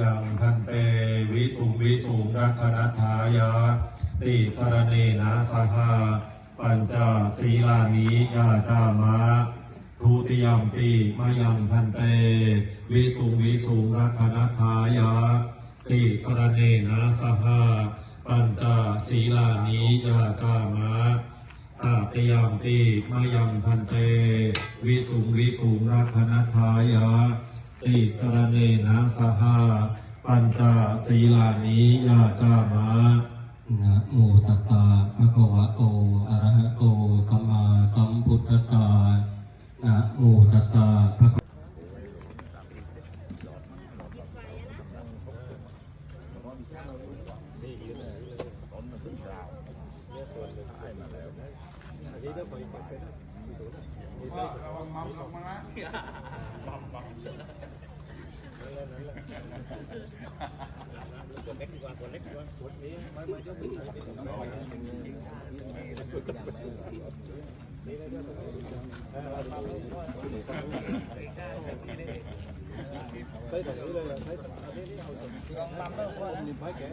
ยังพันเตวิสุงวิสุงรักขณทายาติสรเนนะสหาปัญจศีลานิยาจามะทุติยมปีมายังพันเต วิสุงวิสุงรักขณทายาติสรเนนะสหาปัญจศีลานิยาจามะตาติยมปีมายังพันเต วิสุงวิสุงรักขณทายา ติสรเนนะสหาปัญจศีลานิยาจามะนะโมตัสสะภะคะวะโตอะระหะโตสัมมาสัมพุทธัสสะนะโมตัสสะภะคะ thấy thằng ấy đây là thấy thằng ấy đấy không làm đâu phải kẻ